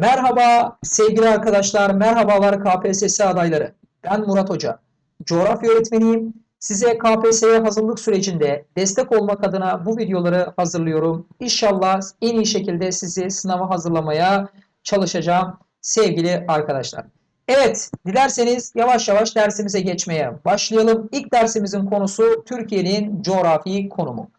Merhaba sevgili arkadaşlar, merhabalar KPSS adayları. Ben Murat Hoca. Coğrafya öğretmeniyim. Size KPSS'ye hazırlık sürecinde destek olmak adına bu videoları hazırlıyorum. İnşallah en iyi şekilde sizi sınava hazırlamaya çalışacağım sevgili arkadaşlar. Evet, dilerseniz yavaş yavaş dersimize geçmeye başlayalım. İlk dersimizin konusu Türkiye'nin coğrafi konumu.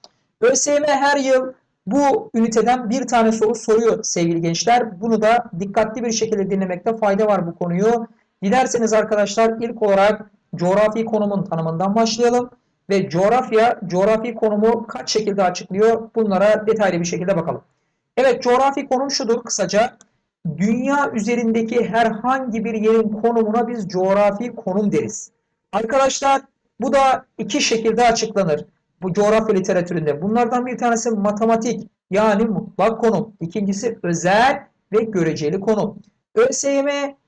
ÖSYM her yıl bu üniteden bir tane soru soruyor sevgili gençler. Bunu da dikkatli bir şekilde dinlemekte fayda var bu konuyu. Dilerseniz arkadaşlar ilk olarak coğrafi konumun tanımından başlayalım. Ve coğrafya, coğrafi konumu kaç şekilde açıklıyor? Bunlara detaylı bir şekilde bakalım. Evet, coğrafi konum şudur kısaca. Dünya üzerindeki herhangi bir yerin konumuna biz coğrafi konum deriz. Arkadaşlar bu da iki şekilde açıklanır bu coğrafya literatüründe. Bunlardan bir tanesi matematik yani mutlak konum. İkincisi özel ve göreceli konum. ÖSYM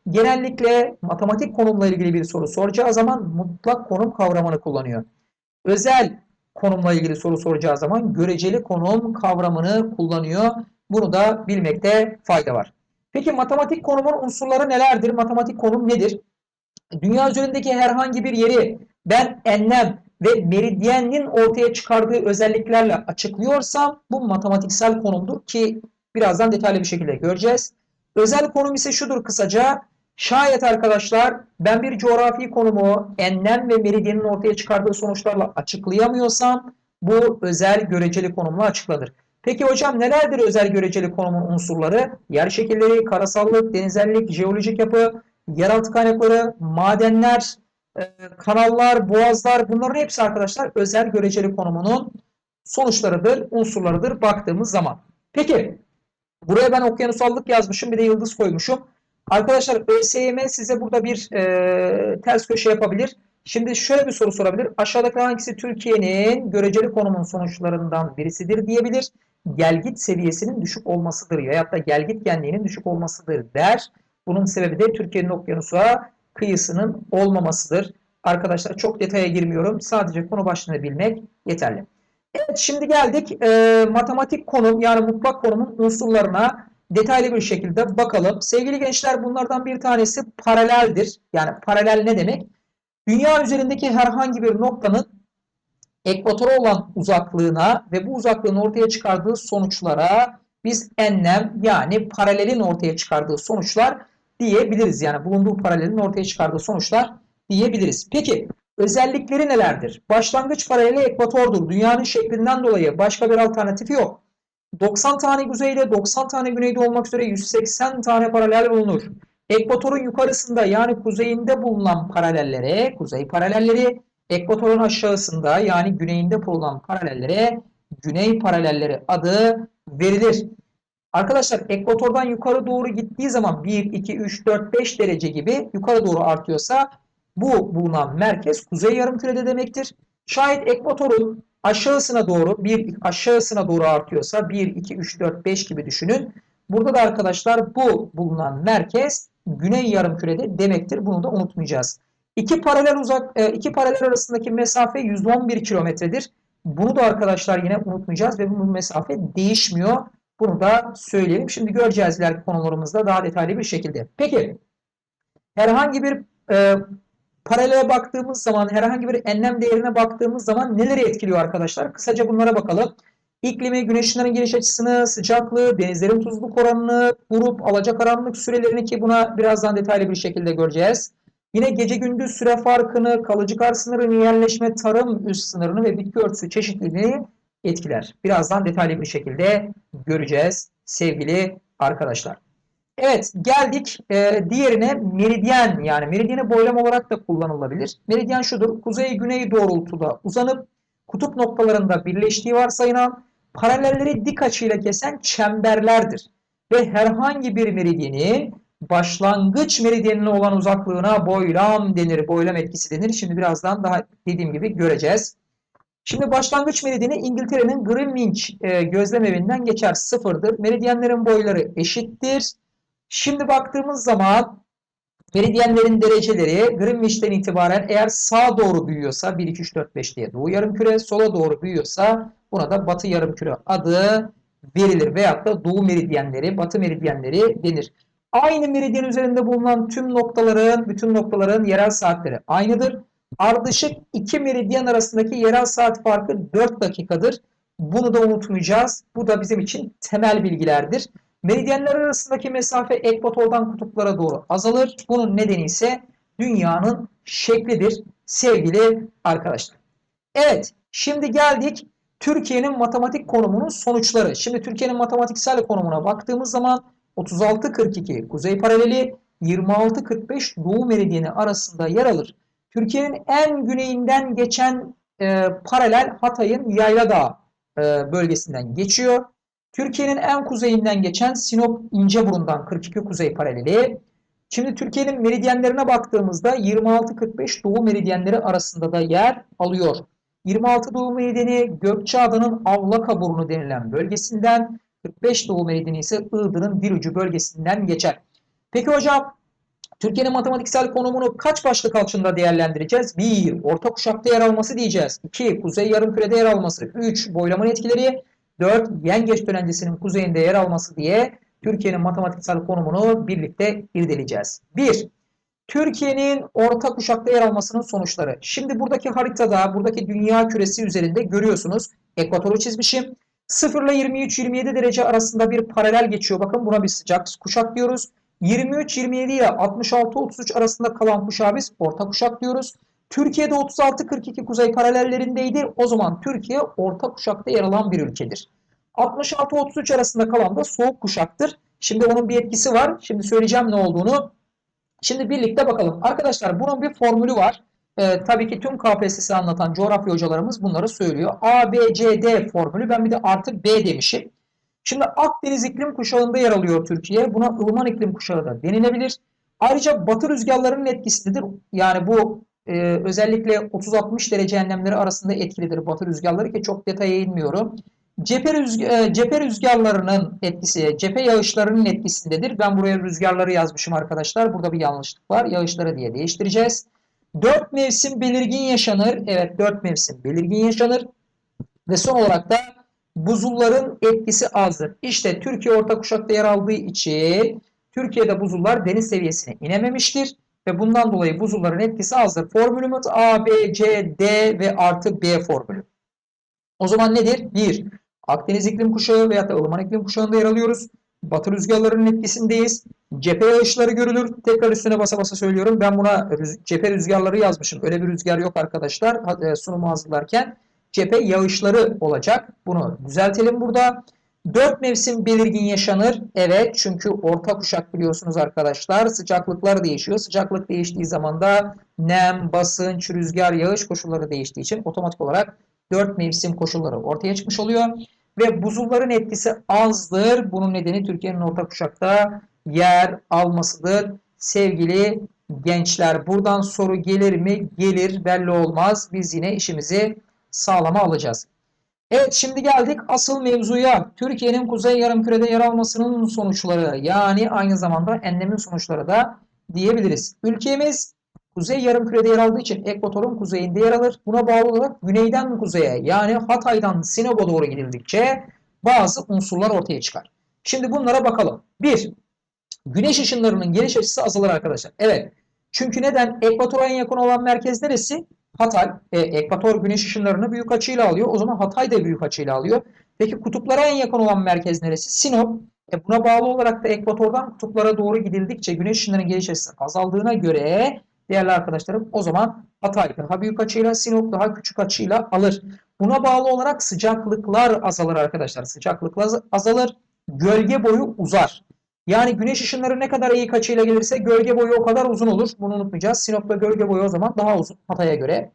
genellikle matematik konumla ilgili bir soru soracağı zaman mutlak konum kavramını kullanıyor. Özel konumla ilgili soru soracağı zaman göreceli konum kavramını kullanıyor. Bunu da bilmekte fayda var. Peki matematik konumun unsurları nelerdir? Matematik konum nedir? Dünya üzerindeki herhangi bir yeri ben enlem ve meridyenin ortaya çıkardığı özelliklerle açıklıyorsam bu matematiksel konumdur ki birazdan detaylı bir şekilde göreceğiz. Özel konum ise şudur kısaca. Şayet arkadaşlar ben bir coğrafi konumu enlem ve meridyenin ortaya çıkardığı sonuçlarla açıklayamıyorsam bu özel göreceli konumla açıklanır. Peki hocam nelerdir özel göreceli konumun unsurları? Yer şekilleri, karasallık, denizellik, jeolojik yapı, yeraltı kaynakları, madenler, kanallar, boğazlar bunların hepsi arkadaşlar özel göreceli konumunun sonuçlarıdır, unsurlarıdır baktığımız zaman. Peki buraya ben okyanusallık yazmışım bir de yıldız koymuşum. Arkadaşlar ÖSYM size burada bir e, ters köşe yapabilir. Şimdi şöyle bir soru sorabilir. Aşağıdaki hangisi Türkiye'nin göreceli konumun sonuçlarından birisidir diyebilir. Gelgit seviyesinin düşük olmasıdır ya da gelgit genliğinin düşük olmasıdır der. Bunun sebebi de Türkiye'nin okyanusa kıyısının olmamasıdır. Arkadaşlar çok detaya girmiyorum. Sadece konu başlığını bilmek yeterli. Evet şimdi geldik e, matematik konum yani mutlak konumun unsurlarına detaylı bir şekilde bakalım. Sevgili gençler bunlardan bir tanesi paraleldir. Yani paralel ne demek? Dünya üzerindeki herhangi bir noktanın ekvatora olan uzaklığına ve bu uzaklığın ortaya çıkardığı sonuçlara biz enlem yani paralelin ortaya çıkardığı sonuçlar diyebiliriz. Yani bulunduğu paralelin ortaya çıkardığı sonuçlar diyebiliriz. Peki özellikleri nelerdir? Başlangıç paraleli ekvatordur. Dünyanın şeklinden dolayı başka bir alternatifi yok. 90 tane kuzeyde 90 tane güneyde olmak üzere 180 tane paralel bulunur. Ekvatorun yukarısında yani kuzeyinde bulunan paralellere, kuzey paralelleri, ekvatorun aşağısında yani güneyinde bulunan paralellere güney paralelleri adı verilir. Arkadaşlar ekvatordan yukarı doğru gittiği zaman 1, 2, 3, 4, 5 derece gibi yukarı doğru artıyorsa bu bulunan merkez kuzey yarımkürede demektir. Şayet ekvatorun aşağısına doğru bir aşağısına doğru artıyorsa 1, 2, 3, 4, 5 gibi düşünün. Burada da arkadaşlar bu bulunan merkez güney yarımkürede demektir. Bunu da unutmayacağız. İki paralel uzak e, iki paralel arasındaki mesafe 111 kilometredir. Bunu da arkadaşlar yine unutmayacağız ve bu mesafe değişmiyor. Bunu da söyleyelim. Şimdi göreceğiz ileriki konularımızda daha detaylı bir şekilde. Peki herhangi bir e, paralele baktığımız zaman herhangi bir enlem değerine baktığımız zaman neleri etkiliyor arkadaşlar? Kısaca bunlara bakalım. İklimi, güneş ışınlarının geliş açısını, sıcaklığı, denizlerin tuzluk oranını, grup, alacakaranlık sürelerini ki buna birazdan detaylı bir şekilde göreceğiz. Yine gece gündüz süre farkını, kalıcı kar sınırını, yerleşme, tarım üst sınırını ve bitki örtüsü çeşitliliğini etkiler. Birazdan detaylı bir şekilde göreceğiz sevgili arkadaşlar. Evet geldik e, diğerine meridyen yani meridyeni boylam olarak da kullanılabilir. Meridyen şudur kuzey-güney doğrultuda uzanıp kutup noktalarında birleştiği varsayılan paralelleri dik açıyla kesen çemberlerdir. Ve herhangi bir meridyenin başlangıç meridyenine olan uzaklığına boylam denir. Boylam etkisi denir. Şimdi birazdan daha dediğim gibi göreceğiz. Şimdi başlangıç meridyeni İngiltere'nin Greenwich e, gözlem evinden geçer sıfırdır. Meridyenlerin boyları eşittir. Şimdi baktığımız zaman meridyenlerin dereceleri Greenwich'ten itibaren eğer sağa doğru büyüyorsa 1, 2, 3, 4, 5 diye doğu yarımküre, sola doğru büyüyorsa buna da batı yarımküre adı verilir. Veyahut da doğu meridyenleri, batı meridyenleri denir. Aynı meridyen üzerinde bulunan tüm noktaların, bütün noktaların yerel saatleri aynıdır. Ardışık iki meridyen arasındaki yerel saat farkı 4 dakikadır. Bunu da unutmayacağız. Bu da bizim için temel bilgilerdir. Meridyenler arasındaki mesafe ekvatordan kutuplara doğru azalır. Bunun nedeni ise dünyanın şeklidir sevgili arkadaşlar. Evet, şimdi geldik Türkiye'nin matematik konumunun sonuçları. Şimdi Türkiye'nin matematiksel konumuna baktığımız zaman 36-42 kuzey paraleli 26-45 doğu meridyeni arasında yer alır. Türkiye'nin en güneyinden geçen e, paralel Hatay'ın Yayladağ e, bölgesinden geçiyor. Türkiye'nin en kuzeyinden geçen Sinop İnceburun'dan 42 kuzey paraleli. Şimdi Türkiye'nin meridyenlerine baktığımızda 26-45 doğu meridyenleri arasında da yer alıyor. 26 doğu meridyeni Gökçeada'nın Avlakaburnu denilen bölgesinden, 45 doğu meridyeni ise Iğdır'ın Dirucu bölgesinden geçer. Peki hocam Türkiye'nin matematiksel konumunu kaç başlık altında değerlendireceğiz? 1. Orta kuşakta yer alması diyeceğiz. 2. Kuzey yarımkürede yer alması. 3. Boylamanın etkileri. 4. Yengeç dönencesinin kuzeyinde yer alması diye Türkiye'nin matematiksel konumunu birlikte irdeleyeceğiz. 1. Türkiye'nin orta kuşakta yer almasının sonuçları. Şimdi buradaki haritada, buradaki dünya küresi üzerinde görüyorsunuz. Ekvatoru çizmişim. 0 ile 23-27 derece arasında bir paralel geçiyor. Bakın buna bir sıcak kuşak diyoruz. 23-27 ile 66-33 arasında kalan kuşağı biz orta kuşak diyoruz. Türkiye'de 36-42 kuzey paralellerindeydi. O zaman Türkiye orta kuşakta yer alan bir ülkedir. 66-33 arasında kalan da soğuk kuşaktır. Şimdi onun bir etkisi var. Şimdi söyleyeceğim ne olduğunu. Şimdi birlikte bakalım. Arkadaşlar bunun bir formülü var. Ee, tabii ki tüm KPSS'i anlatan coğrafya hocalarımız bunları söylüyor. A, B, C, D formülü. Ben bir de artı B demişim. Şimdi Akdeniz iklim kuşağında yer alıyor Türkiye. Buna ılıman iklim kuşağı da denilebilir. Ayrıca batı rüzgarlarının etkisindedir. Yani bu e, özellikle 30-60 derece enlemleri arasında etkilidir batı rüzgarları ki çok detaya inmiyorum. Cephe, rüzg e, cephe rüzgarlarının etkisi, cephe yağışlarının etkisindedir. Ben buraya rüzgarları yazmışım arkadaşlar. Burada bir yanlışlık var. Yağışları diye değiştireceğiz. Dört mevsim belirgin yaşanır. Evet dört mevsim belirgin yaşanır. Ve son olarak da buzulların etkisi azdır. İşte Türkiye orta kuşakta yer aldığı için Türkiye'de buzullar deniz seviyesine inememiştir. Ve bundan dolayı buzulların etkisi azdır. Formülümüz A, B, C, D ve artı B formülü. O zaman nedir? 1. Akdeniz iklim kuşağı veya da ılıman iklim kuşağında yer alıyoruz. Batı rüzgarlarının etkisindeyiz. Cephe yağışları görülür. Tekrar üstüne basa basa söylüyorum. Ben buna rüz cephe rüzgarları yazmışım. Öyle bir rüzgar yok arkadaşlar. E, sunumu hazırlarken cephe yağışları olacak. Bunu düzeltelim burada. Dört mevsim belirgin yaşanır. Evet çünkü orta kuşak biliyorsunuz arkadaşlar. Sıcaklıklar değişiyor. Sıcaklık değiştiği zaman da nem, basınç, rüzgar, yağış koşulları değiştiği için otomatik olarak dört mevsim koşulları ortaya çıkmış oluyor. Ve buzulların etkisi azdır. Bunun nedeni Türkiye'nin orta kuşakta yer almasıdır. Sevgili gençler buradan soru gelir mi? Gelir belli olmaz. Biz yine işimizi sağlama alacağız. Evet şimdi geldik asıl mevzuya. Türkiye'nin kuzey yarımkürede yer almasının sonuçları yani aynı zamanda enlemin sonuçları da diyebiliriz. Ülkemiz kuzey yarımkürede yer aldığı için ekvatorun kuzeyinde yer alır. Buna bağlı olarak güneyden kuzeye yani Hatay'dan Sinop'a doğru gidildikçe bazı unsurlar ortaya çıkar. Şimdi bunlara bakalım. 1. Güneş ışınlarının geliş açısı azalır arkadaşlar. Evet. Çünkü neden? Ekvatora en yakın olan merkez neresi? Hatay. E, ekvator güneş ışınlarını büyük açıyla alıyor. O zaman Hatay da büyük açıyla alıyor. Peki kutuplara en yakın olan merkez neresi? Sinop. E, buna bağlı olarak da ekvatordan kutuplara doğru gidildikçe güneş ışınlarının geliş açısı azaldığına göre değerli arkadaşlarım o zaman Hatay daha büyük açıyla Sinop daha küçük açıyla alır. Buna bağlı olarak sıcaklıklar azalır arkadaşlar. Sıcaklıklar azalır. Gölge boyu uzar. Yani güneş ışınları ne kadar eğik açıyla gelirse gölge boyu o kadar uzun olur. Bunu unutmayacağız. Sinop'ta gölge boyu o zaman daha uzun Hatay'a göre.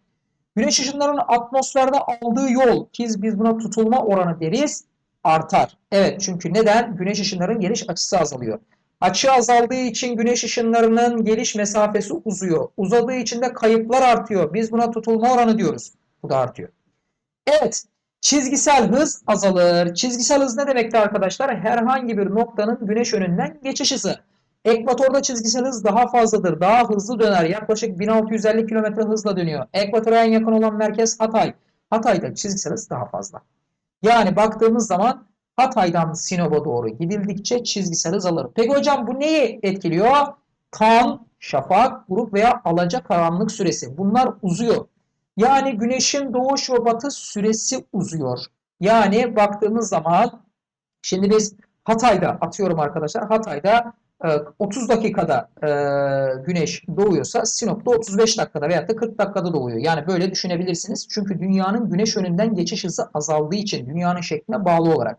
Güneş ışınlarının atmosferde aldığı yol ki biz buna tutulma oranı deriz artar. Evet çünkü neden? Güneş ışınlarının geliş açısı azalıyor. Açı azaldığı için güneş ışınlarının geliş mesafesi uzuyor. Uzadığı için de kayıplar artıyor. Biz buna tutulma oranı diyoruz. Bu da artıyor. Evet. Çizgisel hız azalır. Çizgisel hız ne demekti arkadaşlar? Herhangi bir noktanın güneş önünden geçiş hızı. Ekvatorda çizgisel hız daha fazladır. Daha hızlı döner. Yaklaşık 1650 km hızla dönüyor. Ekvatora en yakın olan merkez Hatay. Hatay'da çizgisel hız daha fazla. Yani baktığımız zaman Hatay'dan Sinop'a doğru gidildikçe çizgisel hız alır. Peki hocam bu neyi etkiliyor? Tam, şafak, grup veya alacakaranlık süresi. Bunlar uzuyor. Yani güneşin doğuş ve batış süresi uzuyor. Yani baktığımız zaman şimdi biz Hatay'da atıyorum arkadaşlar. Hatay'da e, 30 dakikada e, güneş doğuyorsa Sinop'ta 35 dakikada veyahut da 40 dakikada doğuyor. Yani böyle düşünebilirsiniz. Çünkü dünyanın güneş önünden geçiş hızı azaldığı için dünyanın şekline bağlı olarak.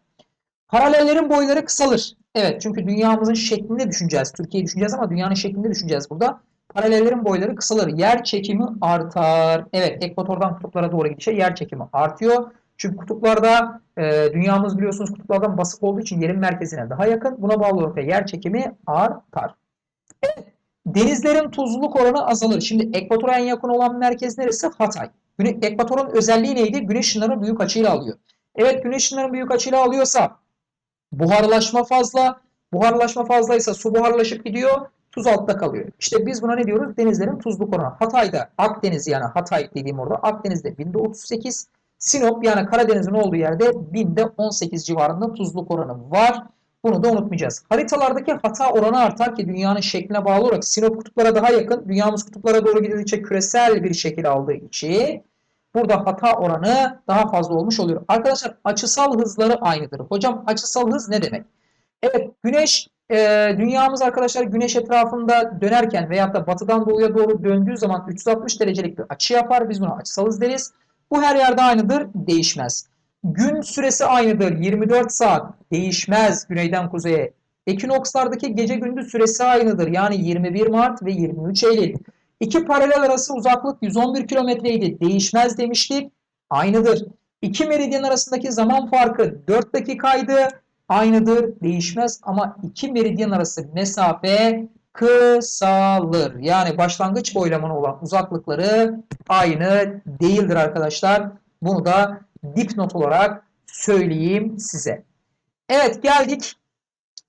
Paralellerin boyları kısalır. Evet çünkü dünyamızın şeklinde düşüneceğiz. Türkiye'yi düşüneceğiz ama dünyanın şeklinde düşüneceğiz burada. Paralellerin boyları kısalır. Yer çekimi artar. Evet ekvatordan kutuplara doğru gidişe yer çekimi artıyor. Çünkü kutuplarda e, dünyamız biliyorsunuz kutuplardan basık olduğu için yerin merkezine daha yakın. Buna bağlı olarak da yer çekimi artar. Evet, denizlerin tuzluluk oranı azalır. Şimdi ekvatora en yakın olan merkez neresi? Hatay. Güne, ekvatorun özelliği neydi? Güneş ışınlarını büyük açıyla alıyor. Evet güneş ışınlarını büyük açıyla alıyorsa buharlaşma fazla. Buharlaşma fazlaysa su buharlaşıp gidiyor. Tuz altta kalıyor. İşte biz buna ne diyoruz? Denizlerin tuzluk oranı. Hatay'da Akdeniz yani Hatay dediğim orada Akdeniz'de binde 38. Sinop yani Karadeniz'in olduğu yerde binde 18 civarında tuzluk oranı var. Bunu da unutmayacağız. Haritalardaki hata oranı artar ki dünyanın şekline bağlı olarak Sinop kutuplara daha yakın. Dünyamız kutuplara doğru gidildikçe küresel bir şekil aldığı için burada hata oranı daha fazla olmuş oluyor. Arkadaşlar açısal hızları aynıdır. Hocam açısal hız ne demek? Evet güneş e, dünyamız arkadaşlar güneş etrafında dönerken veyahut da batıdan doğuya doğru döndüğü zaman 360 derecelik bir açı yapar. Biz buna açısal hız deriz. Bu her yerde aynıdır, değişmez. Gün süresi aynıdır, 24 saat, değişmez güneyden kuzeye. Ekinokslardaki gece gündüz süresi aynıdır. Yani 21 Mart ve 23 Eylül. İki paralel arası uzaklık 111 kilometreydi. Değişmez demiştik. Aynıdır. İki meridyen arasındaki zaman farkı 4 dakikaydı. Aynıdır. Değişmez ama iki meridyen arası mesafe kısalır. Yani başlangıç boylamına olan uzaklıkları aynı değildir arkadaşlar. Bunu da dipnot olarak söyleyeyim size. Evet geldik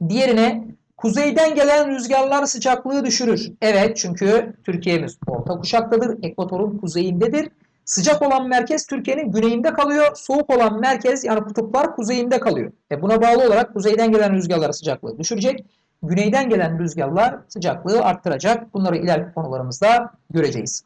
diğerine. Kuzeyden gelen rüzgarlar sıcaklığı düşürür. Evet çünkü Türkiye'miz orta kuşaktadır. Ekvatorun kuzeyindedir. Sıcak olan merkez Türkiye'nin güneyinde kalıyor. Soğuk olan merkez yani kutuplar kuzeyinde kalıyor. E buna bağlı olarak kuzeyden gelen rüzgarlar sıcaklığı düşürecek. Güneyden gelen rüzgarlar sıcaklığı arttıracak. Bunları ileriki konularımızda göreceğiz.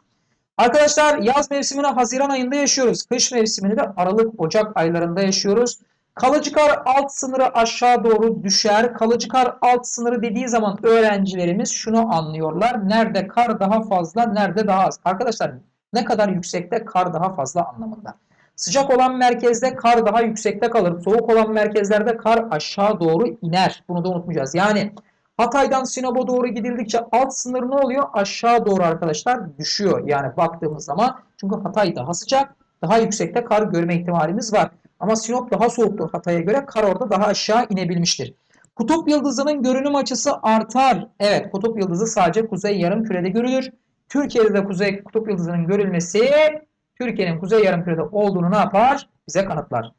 Arkadaşlar yaz mevsimini Haziran ayında yaşıyoruz. Kış mevsimini de Aralık, Ocak aylarında yaşıyoruz. Kalıcı kar alt sınırı aşağı doğru düşer. Kalıcı kar alt sınırı dediği zaman öğrencilerimiz şunu anlıyorlar. Nerede kar daha fazla, nerede daha az. Arkadaşlar ne kadar yüksekte kar daha fazla anlamında. Sıcak olan merkezde kar daha yüksekte kalır. Soğuk olan merkezlerde kar aşağı doğru iner. Bunu da unutmayacağız. Yani Hatay'dan Sinop'a doğru gidildikçe alt sınır ne oluyor? Aşağı doğru arkadaşlar düşüyor. Yani baktığımız zaman çünkü Hatay daha sıcak, daha yüksekte kar görme ihtimalimiz var. Ama Sinop daha soğuktur Hatay'a göre. Kar orada daha aşağı inebilmiştir. Kutup yıldızının görünüm açısı artar. Evet kutup yıldızı sadece kuzey yarım kürede görülür. Türkiye'de de kuzey kutup yıldızının görülmesi Türkiye'nin kuzey yarım kürede olduğunu ne yapar? Bize kanıtlar.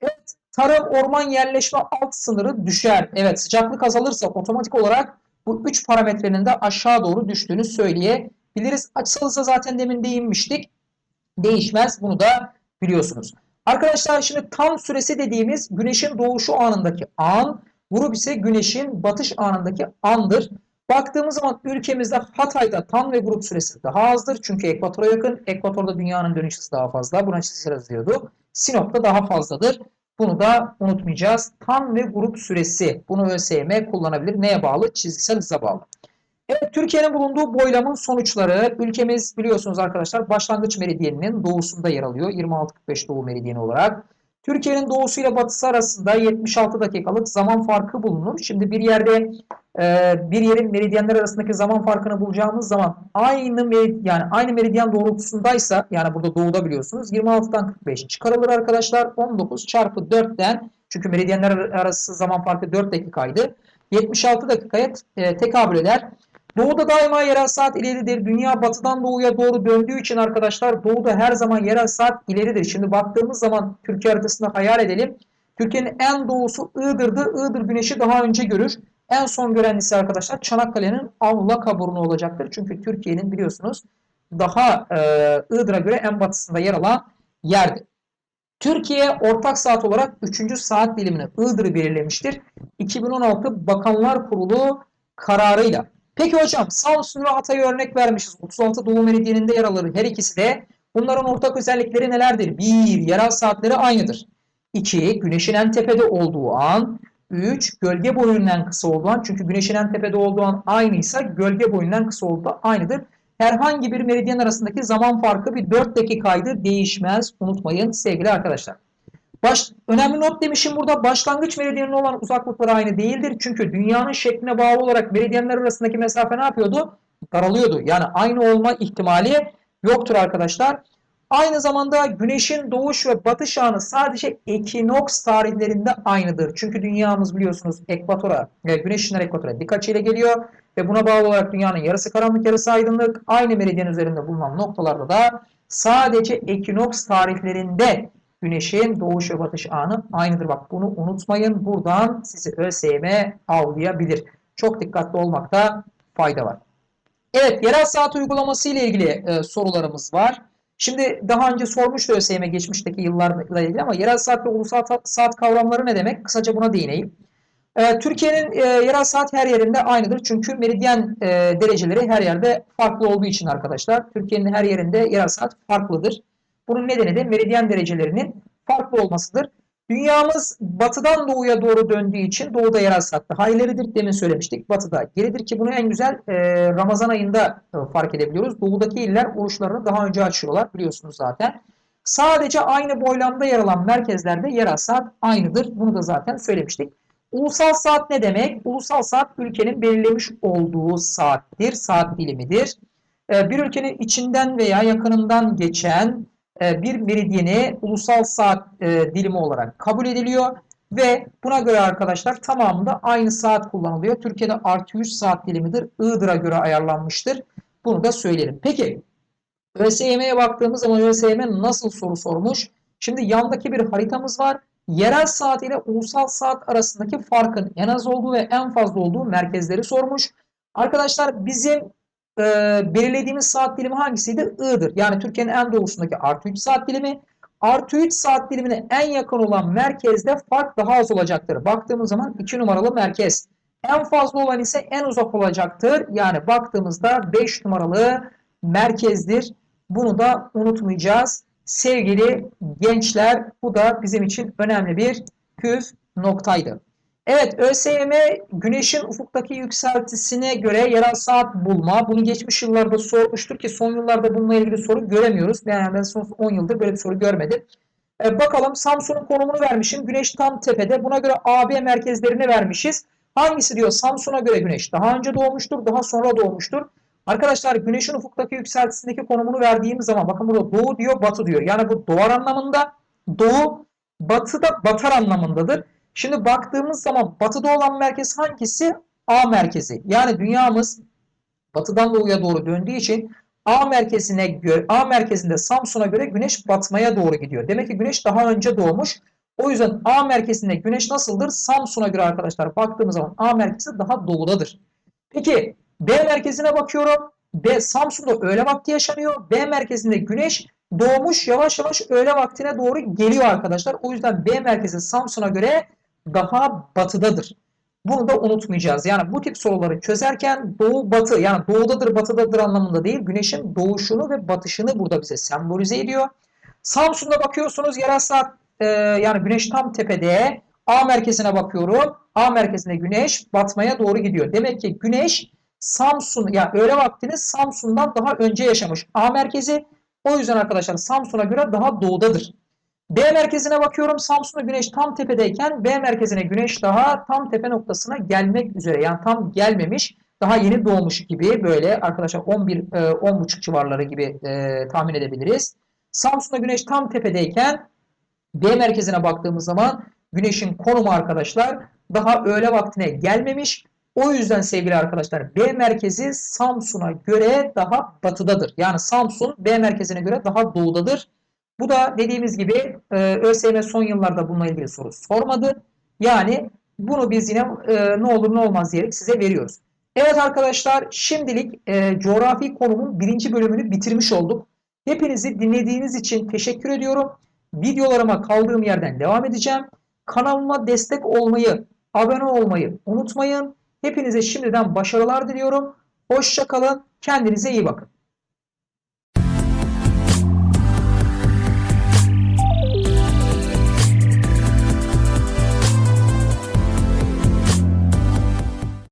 Evet tarım orman yerleşme alt sınırı düşer. Evet sıcaklık azalırsa otomatik olarak bu 3 parametrenin de aşağı doğru düştüğünü söyleyebiliriz. Açısal zaten demin değinmiştik. Değişmez bunu da biliyorsunuz. Arkadaşlar şimdi tam süresi dediğimiz güneşin doğuşu anındaki an, grup ise güneşin batış anındaki andır. Baktığımız zaman ülkemizde Hatay'da tam ve grup süresi daha azdır. Çünkü ekvatora yakın. Ekvatorda dünyanın dönüş hızı daha fazla. Buna çizgiler diyorduk. Sinop'ta daha fazladır. Bunu da unutmayacağız. Tam ve grup süresi. Bunu ÖSYM kullanabilir. Neye bağlı? Çizgisel hıza bağlı. Evet Türkiye'nin bulunduğu boylamın sonuçları ülkemiz biliyorsunuz arkadaşlar başlangıç meridyeninin doğusunda yer alıyor. 26-45 doğu meridyeni olarak. Türkiye'nin doğusuyla batısı arasında 76 dakikalık zaman farkı bulunur. Şimdi bir yerde e, bir yerin meridyenler arasındaki zaman farkını bulacağımız zaman aynı merid yani aynı meridyen doğrultusundaysa yani burada doğuda biliyorsunuz 26'dan 45 çıkarılır arkadaşlar. 19 çarpı 4'ten çünkü meridyenler arası zaman farkı 4 dakikaydı. 76 dakikaya e, tekabül eder. Doğuda daima yerel saat ileridir. Dünya batıdan doğuya doğru döndüğü için arkadaşlar doğuda her zaman yerel saat ileridir. Şimdi baktığımız zaman Türkiye haritasında hayal edelim. Türkiye'nin en doğusu Iğdır'dı. Iğdır güneşi daha önce görür. En son gören ise arkadaşlar Çanakkale'nin Avla kaburunu olacaktır. Çünkü Türkiye'nin biliyorsunuz daha e, Iğdır'a göre en batısında yer alan yerdi. Türkiye ortak saat olarak 3. saat dilimini Iğdır'ı belirlemiştir. 2016 Bakanlar Kurulu kararıyla. Peki hocam Samsun ve Hatay'ı örnek vermişiz. 36 Doğu Meridyeninde yer alır her ikisi de. Bunların ortak özellikleri nelerdir? 1. Yerel saatleri aynıdır. 2. Güneşin en tepede olduğu an. 3. Gölge boyunun en kısa olduğu an. Çünkü güneşin en tepede olduğu an aynıysa gölge boyunun en kısa olduğu aynıdır. Herhangi bir meridyen arasındaki zaman farkı bir 4 dakikaydı. Değişmez. Unutmayın sevgili arkadaşlar. Baş, önemli not demişim burada başlangıç meridyenine olan uzaklıkları aynı değildir. Çünkü dünyanın şekline bağlı olarak meridyenler arasındaki mesafe ne yapıyordu? Daralıyordu. Yani aynı olma ihtimali yoktur arkadaşlar. Aynı zamanda güneşin doğuş ve batış anı sadece ekinoks tarihlerinde aynıdır. Çünkü dünyamız biliyorsunuz ekvatora, e, güneş ışınları ekvatora dik açıyla geliyor ve buna bağlı olarak dünyanın yarısı karanlık yarısı aydınlık aynı meridyen üzerinde bulunan noktalarda da sadece ekinoks tarihlerinde güneşin doğuş ve batış anı aynıdır. Bak bunu unutmayın. Buradan sizi ÖSYM avlayabilir. Çok dikkatli olmakta fayda var. Evet, yerel saat uygulaması ile ilgili e, sorularımız var. Şimdi daha önce sormuştu ÖSYM geçmişteki yıllarla ilgili ama yerel saat ve ulusal saat kavramları ne demek? Kısaca buna değineyim. E, Türkiye'nin e, yerel saat her yerinde aynıdır. Çünkü meridyen e, dereceleri her yerde farklı olduğu için arkadaşlar. Türkiye'nin her yerinde yerel saat farklıdır. Bunun nedeni de meridyen derecelerinin farklı olmasıdır. Dünyamız batıdan doğuya doğru döndüğü için doğuda yerel saat daha ileridir. Demin söylemiştik. Batıda geridir ki bunu en güzel e, Ramazan ayında e, fark edebiliyoruz. Doğudaki iller oruçlarını daha önce açıyorlar biliyorsunuz zaten. Sadece aynı boylamda yer alan merkezlerde yerel saat aynıdır. Bunu da zaten söylemiştik. Ulusal saat ne demek? Ulusal saat ülkenin belirlemiş olduğu saattir, saat dilimidir. E, bir ülkenin içinden veya yakınından geçen bir meridyeni ulusal saat e, dilimi olarak kabul ediliyor. Ve buna göre arkadaşlar tamamında aynı saat kullanılıyor. Türkiye'de artı 3 saat dilimidir. Iğdır'a göre ayarlanmıştır. Bunu da söyleyelim. Peki ÖSYM'ye baktığımız zaman ÖSYM nasıl soru sormuş? Şimdi yandaki bir haritamız var. Yerel saat ile ulusal saat arasındaki farkın en az olduğu ve en fazla olduğu merkezleri sormuş. Arkadaşlar bizim e, belirlediğimiz saat dilimi hangisiydi? I'dır. Yani Türkiye'nin en doğusundaki artı 3 saat dilimi. Artı 3 saat dilimine en yakın olan merkezde fark daha az olacaktır. Baktığımız zaman 2 numaralı merkez. En fazla olan ise en uzak olacaktır. Yani baktığımızda 5 numaralı merkezdir. Bunu da unutmayacağız. Sevgili gençler bu da bizim için önemli bir püf noktaydı. Evet ÖSYM güneşin ufuktaki yükseltisine göre yerel saat bulma. Bunu geçmiş yıllarda sormuştur ki son yıllarda bununla ilgili soru göremiyoruz. Yani ben son 10 yıldır böyle bir soru görmedim. Ee, bakalım Samsun'un konumunu vermişim. Güneş tam tepede. Buna göre AB merkezlerini vermişiz. Hangisi diyor? Samsun'a göre güneş daha önce doğmuştur, daha sonra doğmuştur. Arkadaşlar güneşin ufuktaki yükseltisindeki konumunu verdiğimiz zaman bakın burada doğu diyor, batı diyor. Yani bu doğar anlamında, doğu, batı da batar anlamındadır. Şimdi baktığımız zaman batıda olan merkez hangisi? A merkezi. Yani dünyamız batıdan doğuya doğru döndüğü için A merkezine A merkezinde Samsun'a göre güneş batmaya doğru gidiyor. Demek ki güneş daha önce doğmuş. O yüzden A merkezinde güneş nasıldır? Samsun'a göre arkadaşlar baktığımız zaman A merkezi daha doğudadır. Peki B merkezine bakıyorum. B Samsun'da öğle vakti yaşanıyor. B merkezinde güneş doğmuş yavaş yavaş öğle vaktine doğru geliyor arkadaşlar. O yüzden B merkezi Samsun'a göre daha batıdadır. Bunu da unutmayacağız. Yani bu tip soruları çözerken doğu batı yani doğudadır batıdadır anlamında değil. Güneşin doğuşunu ve batışını burada bize sembolize ediyor. Samsun'da bakıyorsunuz yerel saat e, yani güneş tam tepede. A merkezine bakıyorum. A merkezinde güneş batmaya doğru gidiyor. Demek ki güneş Samsun yani öğle vaktini Samsun'dan daha önce yaşamış. A merkezi o yüzden arkadaşlar Samsun'a göre daha doğudadır. B merkezine bakıyorum. Samsun'da güneş tam tepedeyken B merkezine güneş daha tam tepe noktasına gelmek üzere. Yani tam gelmemiş. Daha yeni doğmuş gibi böyle arkadaşlar 11 10.30 e, civarları gibi e, tahmin edebiliriz. Samsun'da güneş tam tepedeyken B merkezine baktığımız zaman güneşin konumu arkadaşlar daha öğle vaktine gelmemiş. O yüzden sevgili arkadaşlar B merkezi Samsun'a göre daha batıdadır. Yani Samsun B merkezine göre daha doğudadır. Bu da dediğimiz gibi e, ÖSYM son yıllarda bununla ilgili soru sormadı. Yani bunu biz yine e, ne olur ne olmaz diyerek size veriyoruz. Evet arkadaşlar şimdilik e, coğrafi konumun birinci bölümünü bitirmiş olduk. Hepinizi dinlediğiniz için teşekkür ediyorum. videolarıma kaldığım yerden devam edeceğim. Kanalıma destek olmayı, abone olmayı unutmayın. Hepinize şimdiden başarılar diliyorum. Hoşçakalın. Kendinize iyi bakın.